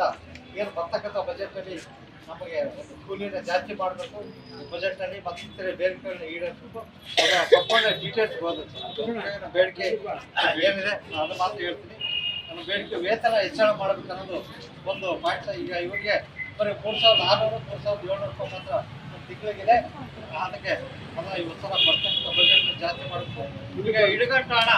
ವರ್ಷದಿಂದ ಏನು ಬರ್ತಕ್ಕಂಥ ಬಜೆಟ್ನಲ್ಲಿ ನಮಗೆ ಒಂದು ಕೂಲಿನ ಜಾಸ್ತಿ ಮಾಡಬೇಕು. ಬಜೆಟ್ನಲ್ಲಿ ಮತ್ತಿತರ ಬೇಡಿಕೆಗಳನ್ನ ಈಡೇರಿಸಬೇಕು. ಅದರ ಸಂಪೂರ್ಣ ಡೀಟೇಲ್ಸ್ ಬೋದು ಬೇಡಿಕೆ ಏನಿದೆ ಅದು ಮಾತ್ರ ಹೇಳ್ತೀನಿ. ನಮ್ಮ ಬೇಡಿಕೆ ವೇತನ ಹೆಚ್ಚಳ ಮಾಡಬೇಕು ಅನ್ನೋದು ಒಂದು ಪಾಯಿಂಟ್ ಈಗ ಇವರಿಗೆ ಬರೀ ಮೂರು ಸಾವಿರದ ಆರುನೂರು, ಮೂರು ಸಾವಿರದ ಏಳ್ನೂರು ರೂಪಾಯಿ ಮಾತ್ರ ತಿಂಗಳಿಗಿದೆ. ಅದಕ್ಕೆ ಅಲ್ಲ ಇವತ್ತು ಸಲ ಬರ್ತಕ್ಕಂಥ ಬಜೆಟ್ನ ಜಾಸ್ತಿ ಮಾಡಬೇಕು. ಇವರಿಗೆ ಇಡುಗಂಟು ಹಣ.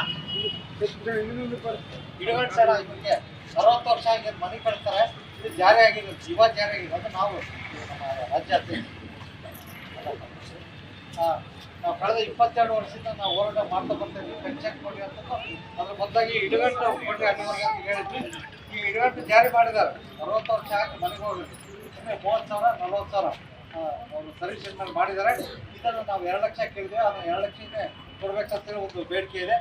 ಇಡುಗಂಟು ಸಲ ಇವ್ರಿಗೆ ಅರವತ್ತು ವರ್ಷ ಆಗಿ ಮನೆ ಕಟ್ತಾರೆ. ಇದು ಜಾರಿ ಆಗಿದೆ ಜೀವ ಜಾರಿ ಆಗಿದೆ ಅಂದ್ರೆ ನಾವು ರಾಜ್ಯ ಆ, ನಾವು ಕಳೆದ ಇಪ್ಪತ್ತೆರಡು ವರ್ಷದಿಂದ ನಾವು ಹೋರಾಟ ಮಾಡ್ತಾ ಬರ್ತೇವೆ. ಪೆನ್ಷನ್ ಕೊಡಿ ಅಂತ ಅದ್ರ ಬದಲಾಗಿ ಇಡುಗಂಟು ಕೊಡಿ ಅನಿವಾರ್ಯ ಅಂತ ಹೇಳಿದ್ವಿ. ಈ ಇಡುಗಂಟು ಜಾರಿ ಮಾಡಿದ್ದಾರೆ. ಅರವತ್ತು ವರ್ಷ ಆಗಿ ಮನೆಗೆ ಹೋಗಿದ್ವಿ ಸುಮ್ಮನೆ ಮೂವತ್ತು ಸಾವಿರ ನಲ್ವತ್ತು ಸಾವಿರ ಅವರು ಸರ್ವಿಸ್ ಮೇಲೆ ಮಾಡಿದ್ದಾರೆ. ಇದನ್ನು ನಾವು ಎರಡು ಲಕ್ಷ ಕೇಳಿದ್ವಿ ಅದನ್ನು ಎರಡು ಲಕ್ಷಕ್ಕೆ ಕೊಡ್ಬೇಕಂತೇಳಿ ಒಂದು ಬೇಡಿಕೆ ಇದೆ.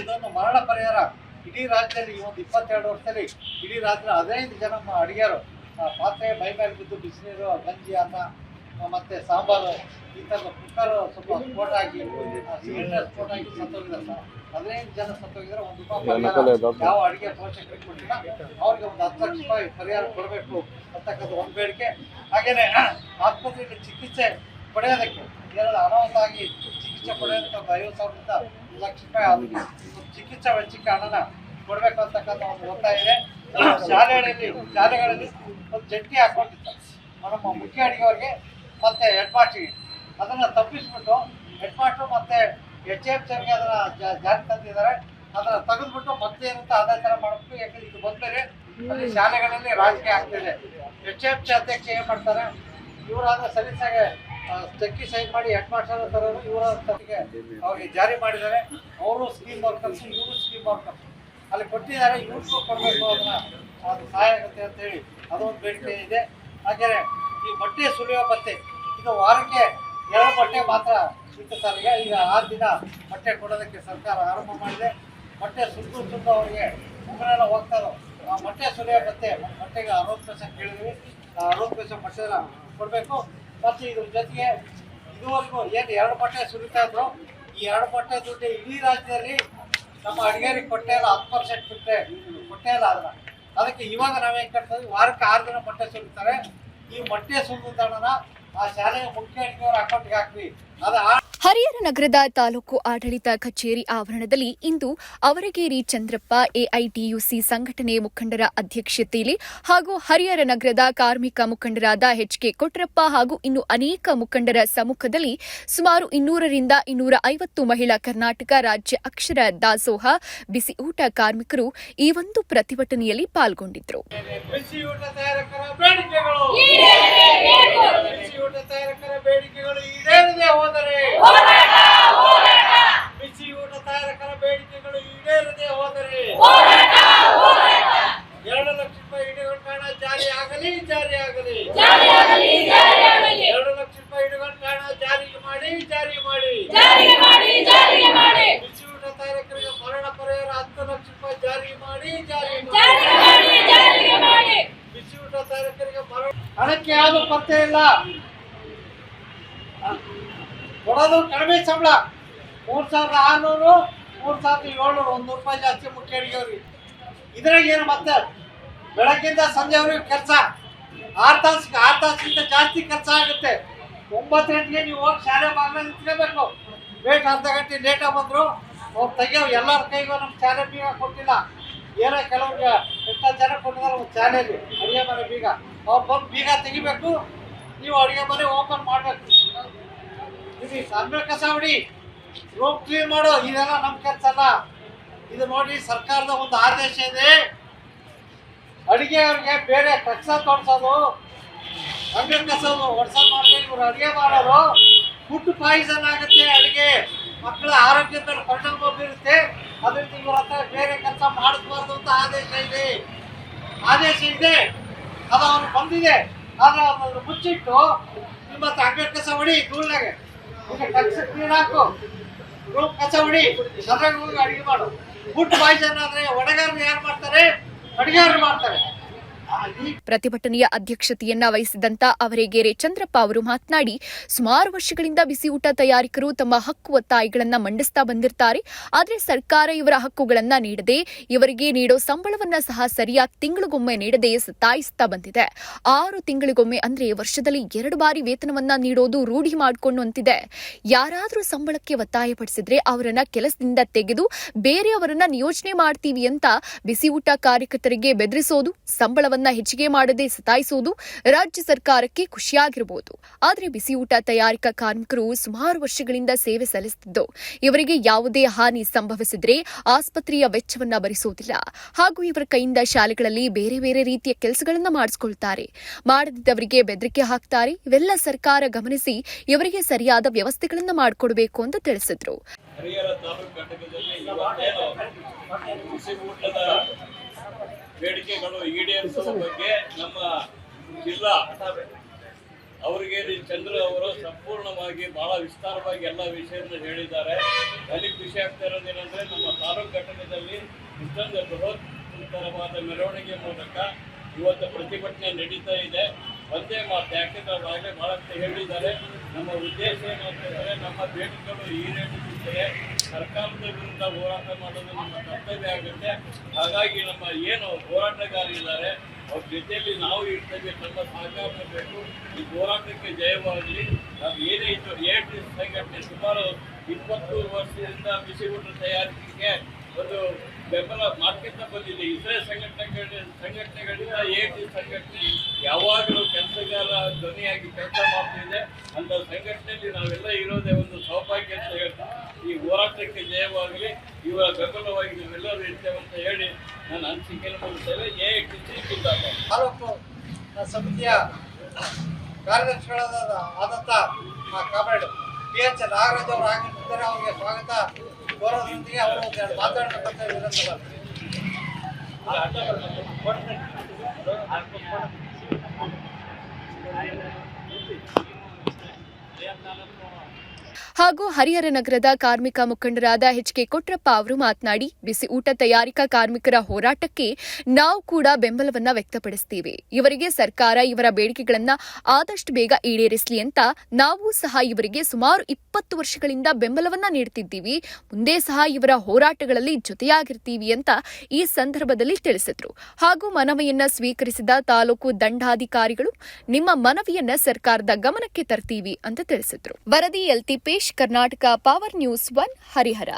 ಇದೊಂದು ಮರಣ ಪರಿಹಾರ. ಇಡೀ ರಾಜ್ಯದಲ್ಲಿ ಈ ಒಂದು ಇಪ್ಪತ್ತೆರಡು ವರ್ಷದಲ್ಲಿ ಇಡೀ ರಾಜ್ಯದ ಹದಿನೈದು ಜನ ಆ, ಪಾತ್ರೆ ಮೈ ಮೇಲೆ ಬಿದ್ದು ಬಿಸಿನೀರು ಗಂಜಿ ಅನ್ನ ಮತ್ತೆ ಸಾಂಬಾರು ಈ ಥರದ ಕುಕ್ಕರ್ ಸ್ವಲ್ಪ ಸ್ಫೋಟ ಆಗಿ ಸಿಲಿಂಡರ್ ಸ್ಫೋಟ ಆಗಿ ಸತ್ತೋಗಿದ್ದಾರೆ ಸರ್. ಹದಿನೈದು ಜನ ಸತ್ತೋಗಿದ್ರೆ ಒಂದು ರೂಪಾಯಿ ಯಾವ ಅಡಿಗೆ ಪೋಷಕರಿಗೆ ಕೊಟ್ಟಿಲ್ಲ. ಅವ್ರಿಗೆ ಒಂದು ಹತ್ತು ಲಕ್ಷ ರೂಪಾಯಿ ಪರಿಹಾರ ಕೊಡಬೇಕು ಅಂತಕ್ಕಂಥ ಒಂದು ಬೇಡಿಕೆ. ಹಾಗೇನೆ ಆಸ್ಪತ್ರೆಯಲ್ಲಿ ಚಿಕಿತ್ಸೆ ಪಡೆಯೋದಕ್ಕೆ ಕೇರಳ ಅನಾಹುತ ಆಗಿ ಚಿಕಿತ್ಸೆ ಪಡೆಯೋದಕ್ಕೆ ಒಂದು ಐವತ್ತು ಸಾವಿರದಿಂದ ಲಕ್ಷ ರೂಪಾಯಿ ಚಿಕಿತ್ಸಾ ವೆಚ್ಚಕ್ಕೆ ಹಣನ ಕೊಡಬೇಕು ಅಂತಕ್ಕಂಥ ಒಂದು ಒತ್ತಾಯ ಇದೆ. ಶಾಲೆಗಳಲ್ಲಿ ಶಾಲೆಗಳಲ್ಲಿ ಒಂದು ಜಂಟಿ ಹಾಕೊಂಡಿರ್ತಾರೆ ನಮ್ಮ ಮುಖ್ಯ ಅಡಿಗೆಯವರಿಗೆ ಮತ್ತೆ ಹೆಡ್ ಮಾಸ್ಟ್ರಿಗೆ. ಅದನ್ನ ತಪ್ಪಿಸ್ಬಿಟ್ಟು ಹೆಡ್ ಮಾಸ್ಟರ್ ಮತ್ತೆ ಎಚ್ ಎಫ್ ಅವರಿಗೆ ಅದನ್ನ ಜಾರಿ ತಂದಿದ್ದಾರೆ. ಅದನ್ನ ತೆಗೆದ್ಬಿಟ್ಟು ಮತ್ತೆ ಏನಂತ ಅದೇ ಥರ ಮಾಡಬೇಕು ಯಾಕಂದ್ರೆ ಇದು ಬಂದರೆ ಅಲ್ಲಿ ಶಾಲೆಗಳಲ್ಲಿ ರಾಜಕೀಯ ಆಗ್ತಿದೆ. ಎಚ್ ಎಫ್ ಸಿ ಅಧ್ಯಕ್ಷ ಏನು ಮಾಡ್ತಾರೆ? ಇವರಾದ ಸಲೀಸಾಗೆ ಚಕ್ಕಿ ಸೈನ್ ಮಾಡಿ ಹೆಡ್ ಮಾಸ್ಟರ್ ತರೋರು ಇವರ ತಪ್ಪಿಗೆ ಅವ್ರಿಗೆ ಜಾರಿ ಮಾಡಿದ್ದಾರೆ. ಅವರು ಸ್ಕೀಮ್ ವರ್ಕರ್ಸ್ ಇವರು ಸ್ಕೀಮ್ ವರ್ಕರ್ಸ್ ಅಲ್ಲಿ ಕೊಟ್ಟಿದ್ದಾರೆ ಇವ್ರಿಗೂ ಕೊಡಬೇಕು ಅದನ್ನ ಅದು ಸಹಾಯ ಆಗುತ್ತೆ ಅಂತ ಹೇಳಿ ಅದೊಂದು ಬೇಡಿಕೆ ಇದೆ. ಹಾಗೆ ಈ ಬಟ್ಟೆ ಸುಲಿಯೋ ಬತ್ತೆ ಇದು ವಾರಕ್ಕೆ ಎರಡು ಬಟ್ಟೆ ಮಾತ್ರ ಇತ್ತು ಈಗ ಆರು ದಿನ ಬಟ್ಟೆ ಕೊಡೋದಕ್ಕೆ ಸರ್ಕಾರ ಆರಂಭ ಮಾಡಿದೆ. ಬಟ್ಟೆ ಸುಟ್ಟು ಸುಟ್ಟು ಅವರಿಗೆ ಮುಂಗಡೆಲ್ಲ ಹೋಗ್ತಾರೋ ಆ ಬಟ್ಟೆ ಸುಲಿಯೋ ಬತ್ತೆ ಬಟ್ಟೆಗೆ ಅರವತ್ತು ಪೈಸೆ ಕೇಳಿದ್ವಿ. ಅರವತ್ತು ಪೈಸೆ ಬಟ್ಟೆನ ಕೊಡಬೇಕು. ಮತ್ತು ಇದ್ರ ಜೊತೆಗೆ ಇದುವರೆಗೂ ಏನು ಎರಡು ಪಟ್ಟೆ ಸುರಿತಾ ಇದ್ರು, ಈ ಎರಡು ಪಟ್ಟೆ ದುಡ್ಡು ಇಡೀ ರಾಜ್ಯದಲ್ಲಿ ನಮ್ಮ ಅಡುಗೆರಿಗೆ ಕೊಟ್ಟೆ ಇಲ್ಲ, ಹತ್ತು ಪರ್ಸೆಂಟ್ ಬಿಟ್ಟೆ ಕೊಟ್ಟೆ ಇಲ್ಲ ಅದನ್ನ ಅದಕ್ಕೆ ಇವಾಗ ನಾವೇನು ಕಟ್ತಾ ವಾರಕ್ಕೆ ಆರು ದಿನ ಮೊಟ್ಟೆ ಸುರಿತಾರೆ. ಈ ಮೊಟ್ಟೆ ಸುರಿದ ಆ ಶಾಲೆಯ ಮುಖ್ಯ ಅಡಿಗೆಯವರ ಅಕೌಂಟ್ಗೆ ಹಾಕ್ರಿ ಅದು ಹರಿಹರ ನಗರದ ತಾಲೂಕು ಆಡಳಿತ ಕಚೇರಿ ಆವರಣದಲ್ಲಿ ಇಂದು ಅವರಗೇರಿ ಚಂದ್ರಪ್ಪ ಎಐಟಿಯುಸಿ ಸಂಘಟನೆ ಮುಖಂಡರ ಅಧ್ಯಕ್ಷತೆಯಲ್ಲಿ ಹಾಗೂ ಹರಿಹರ ನಗರದ ಕಾರ್ಮಿಕ ಮುಖಂಡರಾದ ಎಚ್ಕೆ ಕೊಟ್ರಪ್ಪ ಹಾಗೂ ಇನ್ನು ಅನೇಕ ಮುಖಂಡರ ಸಮ್ಮುಖದಲ್ಲಿ ಸುಮಾರು ಇನ್ನೂರರಿಂದ ಇನ್ನೂರ ಐವತ್ತು ಮಹಿಳಾ ಕರ್ನಾಟಕ ರಾಜ್ಯ ಅಕ್ಷರ ದಾಸೋಹ, ಬಿಸಿ ಊಟ ಕಾರ್ಮಿಕರು ಈ ಒಂದು ಪ್ರತಿಭಟನೆಯಲ್ಲಿ ಪಾಲ್ಗೊಂಡಿದ್ದರು ಬಿಸಿ ಊಟ ತಯಾರಕರ ಬೇಡಿಕೆಗಳು ಬಿಸಿ ಊಟ ತಯಾರಕರ ಬೇಡಿಕೆಗಳು ಈಡೇರದೆ ಹೋದರೆ ಬಿಸಿ ಊಟ ತಯಾರಕರ ಬೇಡಿಕೆಗಳು ಈಡೇರದೆ ಹೋದರೆ ಎರಡು ಲಕ್ಷ ರೂಪಾಯಿ ಇಡುಗಂಟು ಹಣ ಜಾರಿ ಆಗಲಿ ಜಾರಿ ಆಗಲಿ ಎರಡು ಲಕ್ಷ ರೂಪಾಯಿ ಇಡುಗಂಟು ಹಣ ಜಾರಿ ಮಾಡಿ ಜಾರಿ ಮಾಡಿ ಜಾರಿಗೆ ಮಾಡಿ. ತಯಾರಕರಿಗೆ ಮರಣ ಪರಿಹಾರ ಹತ್ತು ಲಕ್ಷ ರೂಪಾಯಿ ಜಾರಿ ಮಾಡಿ. ಜಾರಿ ಮಾಡಿ ಊಟ ತಯಾರಕರಿಗೆ ಮರಣ ಹಣಕ್ಕೆ ಯಾವುದು ಪತ್ತೆ ಇಲ್ಲ. ಕೊಡೋದು ಕಡಿಮೆ ಸಂಬಳ. ಮೂರ್ ಸಾವಿರದ ಆರ್ನೂರು ಮೂರ್ ಸಾವಿರದ ಏಳ್ನೂರು ಒಂದು ರೂಪಾಯಿ ಜಾಸ್ತಿ ಮುಖ್ಯ ಅಡಿಗೆವ್ರಿಗೆ ಇದ್ರಾಗ ಏನು ಮತ್ತೆ? ಬೆಳಗ್ಗಿಂದ ಸಂಜೆವರೆಗೂ ಕೆಲಸ. ಆರು ತಾಸು ಆರು ತಾಸಿಗಿಂತ ಜಾಸ್ತಿ ಕೆಲಸ ಆಗುತ್ತೆ. ಒಂಬತ್ತು ಗಂಟೆಗೆ ನೀವು ಹೋಗಿ ಶಾಲೆ ಬಾಗಿಲ ನಿಂತ್ಕೋಬೇಕು. ಲೇಟ್ ಅರ್ಧ ಗಂಟೆ ಲೇಟಾಗಿ ಬಂದರು. ಅವ್ರು ತೆಗಿಯೋ ಎಲ್ಲರ ಕೈಗೂ ನಮ್ಮ ಚಾನೆಲ್ ಬೀಗ ಕೊಟ್ಟಿಲ್ಲ. ಏನೋ ಕೆಲವ್ರಿಗೆ ಎಂಥ ಜನ ಕೊಟ್ಟಿದ್ದಾರೆ ಒಂದು ಶಾಲೆಯಲ್ಲಿ ಅಡುಗೆ ಮನೆ ಬೀಗ. ಅವ್ರು ಬಂದು ಬೀಗ ತೆಗಿಬೇಕು. ನೀವು ಅಡುಗೆ ಮನೆ ಓಪನ್ ಮಾಡಬೇಕು. ಇದು ಸಣ್ಣ ಕಸ ಹೊಡಿ. ರೂಮ್ ಕ್ಲೀನ್ ಮಾಡೋ. ಇದೆಲ್ಲ ನಮ್ಮ ಕೆಲಸ ಅಲ್ಲ. ಇದು ನೋಡಿ ಸರ್ಕಾರದ ಒಂದು ಆದೇಶ ಇದೆ. ಅಡುಗೆ ಅವ್ರಿಗೆ ಬೇರೆ ಕಸ ತೊಡ್ಸೋದು ಅಂಗಡಿ ಕಸ ಹೊಡ್ಸೋದು ಮಾಡಿ ಇವ್ರು ಅಡುಗೆ ಮಾಡೋರು. ಫುಡ್ ಪಾಯ್ಸನ್ ಆಗುತ್ತೆ ಅಡುಗೆ ಮಕ್ಕಳ ಆರೋಗ್ಯದ ಮೇಲೆ ಪರಿಣಾಮ ಬೀರುತ್ತೆ ಅದರಿಂದ ಇವರ ಹತ್ರ ಬೇರೆ ಕೆಲಸ ಮಾಡಿಸ್ಬಾರ್ದು ಅಂತ ಆದೇಶ ಇದೆ. ಆದೇಶ ಇದೆ. ಅದು ಅವನು ಬಂದಿದೆ. ಆದರೆ ಅದನ್ನು ಮುಚ್ಚಿಟ್ಟು ನಿಮ್ಮ ಹತ್ರ ಅಂಗಡಿ ಕಸ ಹೊಡಿ, ಧೂಳ್ನಾಗೆ. ಕಸ ಕ್ಲೀನ್ ಹಾಕು. ರೂಮ್ ಕಸ ಹೊಡಿ. ಅದ್ರಾಗ ಹೋಗಿ ಅಡಿಗೆ ಮಾಡು. ಫುಡ್ ಪಾಯ್ಸನ್ ಆದರೆ ಒಣಗಾರರು ಯಾರು ಮಾಡ್ತಾರೆ? ಅಡಿಗೆಯವ್ರು ಮಾಡ್ತಾರೆ. ಪ್ರತಿಭಟನೆಯ ಅಧ್ಯಕ್ಷತೆಯನ್ನ ವಹಿಸಿದಂತ ಅವರೇಗೆರೆ ಚಂದ್ರಪ್ಪ ಅವರು ಮಾತನಾಡಿ, ಸುಮಾರು ವರ್ಷಗಳಿಂದ ಬಿಸಿ ಊಟ ತಯಾರಿಕರು ತಮ್ಮ ಹಕ್ಕು ಒತ್ತಾಯಗಳನ್ನ ಮಂಡಿಸ್ತಾ ಬಂದಿರ್ತಾರೆ. ಆದರೆ ಸರ್ಕಾರ ಇವರ ಹಕ್ಕುಗಳನ್ನ ನೀಡದೆ, ಇವರಿಗೆ ನೀಡೋ ಸಂಬಳವನ್ನ ಸಹ ಸರಿಯಾಗಿ ತಿಂಗಳಿಗೊಮ್ಮೆ ನೀಡದೆ ಸತಾಯಿಸ್ತಾ ಬಂದಿದೆ. ಆರು ತಿಂಗಳಿಗೊಮ್ಮೆ ಅಂದ್ರೆ ವರ್ಷದಲ್ಲಿ ಎರಡು ಬಾರಿ ವೇತನವನ್ನ ನೀಡೋದು ರೂಢಿ ಮಾಡಿಕೊಂಡು ಅಂತಿದೆ ಯಾರಾದರೂ ಸಂಬಳಕ್ಕೆ ಒತ್ತಾಯಪಡಿಸಿದ್ರೆ ಅವರನ್ನ ಕೆಲಸದಿಂದ ತೆಗೆದು ಬೇರೆಯವರನ್ನ ನಿಯೋಜನೆ ಮಾಡ್ತೀವಿ ಅಂತ ಬಿಸಿ ಊಟ ಕಾರ್ಯಕರ್ತರಿಗೆ ಬೆದರಿಸೋದು, ಸಂಬಳವನ್ನ ಹೆಚ್ಚಿಗೆ ಮಾಡದೆ ಸತಾಯಿಸುವುದು ರಾಜ್ಯ ಸರ್ಕಾರಕ್ಕೆ ಖುಷಿಯಾಗಿರಬಹುದು ಆದರೆ ಬಿಸಿ ಊಟ ತಯಾರಿಕಾ ಕಾರ್ಮಿಕರು ಸುಮಾರು ವರ್ಷಗಳಿಂದ ಸೇವೆ ಸಲ್ಲಿಸುತ್ತಿದ್ದು ಇವರಿಗೆ ಯಾವುದೇ ಹಾನಿ ಸಂಭವಿಸಿದರೆ ಆಸ್ಪತ್ರೆಯ ವೆಚ್ಚವನ್ನ ಭರಿಸುವುದಿಲ್ಲ. ಹಾಗೂ ಇವರ ಕೈಯಿಂದ ಶಾಲೆಗಳಲ್ಲಿ ಬೇರೆ ಬೇರೆ ರೀತಿಯ ಕೆಲಸಗಳನ್ನು ಮಾಡಿಸಿಕೊಳ್ತಾರೆ. ಮಾಡದಿದ್ದವರಿಗೆ ಬೆದರಿಕೆ ಹಾಕ್ತಾರೆ. ಇವೆಲ್ಲ ಸರ್ಕಾರ ಗಮನಿಸಿ ಇವರಿಗೆ ಸರಿಯಾದ ವ್ಯವಸ್ಥೆಗಳನ್ನು ಮಾಡಿಕೊಡಬೇಕು ಅಂತ ತಿಳಿಸಿದ್ರು ಹರಿಹರ ತಾಲೂಕು ಘಟಕದಲ್ಲಿ ಇವತ್ತೇನು ಬಿಸಿ ಊಟದ ಬೇಡಿಕೆಗಳು ಈಡೇರಿಸುವ ಬಗ್ಗೆ ನಮ್ಮ ಜಿಲ್ಲಾ ಅವರಿಗೆ ಚಂದ್ರ ಅವರು ಸಂಪೂರ್ಣವಾಗಿ ಬಹಳ ವಿಸ್ತಾರವಾಗಿ ಎಲ್ಲ ವಿಷಯವನ್ನು ಹೇಳಿದ್ದಾರೆ. ಅಲ್ಲಿ ಖುಷಿ ಆಗ್ತಾ ಇರೋದೇನೆಂದರೆ ನಮ್ಮ ತಾಲೂಕು ಘಟಕದಲ್ಲಿ ಇಷ್ಟೊಂದು ಬೃಹತ್ತರವಾದ ಮೆರವಣಿಗೆ ಮೂಲಕ ಇವತ್ತು ಪ್ರತಿಭಟನೆ ನಡೀತಾ ಇದೆ. ಒಂದೇ ಮಾತು, ಯಾಕೆಂದ್ರೆ ಅವಾಗಲೇ ಬಹಳಷ್ಟು ಹೇಳಿದ್ದಾರೆ. ನಮ್ಮ ಉದ್ದೇಶ ಏನು ಅಂತಂದರೆ ನಮ್ಮ ಬೇಡಿಕೆಗಳು ಈಡೇರಿಸುತ್ತದೆ ಸರ್ಕಾರದ ವಿರುದ್ಧ ಹೋರಾಟ ಮಾಡೋದು ನಮ್ಮ ಕರ್ತವ್ಯ ಆಗುತ್ತೆ. ಹಾಗಾಗಿ ನಮ್ಮ ಏನು ಹೋರಾಟಗಾರರಿದ್ದಾರೆ ಅವ್ರ ಜೊತೆಯಲ್ಲಿ ನಾವು ಇರ್ತೇವೆ, ನಮ್ಮ ಸಹಕಾರ ಬೇಕು. ಈ ಹೋರಾಟಕ್ಕೆ ಜಯವಾಗಲಿ. ನಾವು ಏನೇ ಇತ್ತು ಏಟ್ ಸಂಘಟನೆ ಸುಮಾರು ಇಪ್ಪತ್ತೂರು ವರ್ಷದಿಂದ ಬಿಸಿ ಊಟ ತಯಾರಿಕೆಗೆ ಒಂದು ಬೆಂಬಲ ಮಾರ್ಕೆಟ್ನ ಬಂದಿದೆ. ಇತರೆ ಸಂಘಟನೆಗಳ ಸಂಘಟನೆಗಳಿಂದ ಎ ಟಿ ಸಂಘಟನೆ ಯಾವಾಗಲೂ ಕೆಲಸಗಾರ ಧ್ವನಿಯಾಗಿ ಕೆಲಸ ಮಾಡ್ತಿದೆ. ಅಂತ ಸಂಘಟನೆಯಲ್ಲಿ ನಾವೆಲ್ಲ ಇರೋದೇ ಒಂದು ಸೌಭಾಗ್ಯ ಅಂತ ಹೇಳ್ತಾ, ಈ ಹೋರಾಟಕ್ಕೆ ಜಯವಾಗಲಿ, ಇವರ ಬೆಂಬಲವಾಗಿ ನಾವೆಲ್ಲರೂ ಇರ್ತೇವೆ ಅಂತ ಹೇಳಿ ನಾನು ಅನಿಸಿಕೆಯನ್ನು ಕೊಡುತ್ತೇವೆ ಎ ಟಿ ಸಿ ತಾಲೂಕು ಸಮಿತಿಯ ಕಾರ್ಯದರ್ಶಿಗಳಾದ ಆದಂಥ ಕಾಮ್ರೇಡ್, ಟಿ ಎಚ್ ನಾಗರಾಜ್ ಅವರು ಆಗಿರ್ತಿದ್ದಾರೆ ಅವರಿಗೆ ಸ್ವಾಗತ. ಗೌರವದೊಂದಿಗೆ ಅವರು ಒಂದೆರಡು ಮಾತಾಡತಕ್ಕಂಥ ವಿನಂತಿ ಮಾಡ್ತೀನಿ. ಹಾಗೂ ಹರಿಹರ ನಗರದ ಕಾರ್ಮಿಕ ಮುಖಂಡರಾದ ಎಚ್ ಕೆ ಕೊಟ್ರಪ್ಪ ಅವರು ಮಾತನಾಡಿ, ಬಿಸಿ ಊಟ ತಯಾರಿಕಾ ಕಾರ್ಮಿಕರ ಹೋರಾಟಕ್ಕೆ ನಾವು ಕೂಡ ಬೆಂಬಲವನ್ನ ವ್ಯಕ್ತಪಡಿಸುತ್ತೇವೆ ಇವರಿಗೆ ಸರ್ಕಾರ ಇವರ ಬೇಡಿಕೆಗಳನ್ನ ಆದಷ್ಟು ಬೇಗ ಈಡೇರಿಸಲಿ ಅಂತ ನಾವು ಸಹ ಇವರಿಗೆ ಸುಮಾರು ಇಪ್ಪತ್ತು ವರ್ಷಗಳಿಂದ ಬೆಂಬಲವನ್ನ ನೀಡುತ್ತಿದ್ದೀವಿ ಮುಂದೆ ಸಹ ಇವರ ಹೋರಾಟಗಳಲ್ಲಿ ಜೊತೆಯಾಗಿರ್ತೀವಿ ಅಂತ ಈ ಸಂದರ್ಭದಲ್ಲಿ ತಿಳಿಸಿದ್ರು. ಹಾಗೂ ಮನವಿಯನ್ನ ಸ್ವೀಕರಿಸಿದ ತಾಲೂಕು ದಂಡಾಧಿಕಾರಿಗಳು, ನಿಮ್ಮ ಮನವಿಯನ್ನ ಸರ್ಕಾರದ ಗಮನಕ್ಕೆ ತರ್ತೀವಿ ಅಂತ ತಿಳಿಸಿದ್ರು. ವರದಿ L Tipesh Karnataka power news one Harihara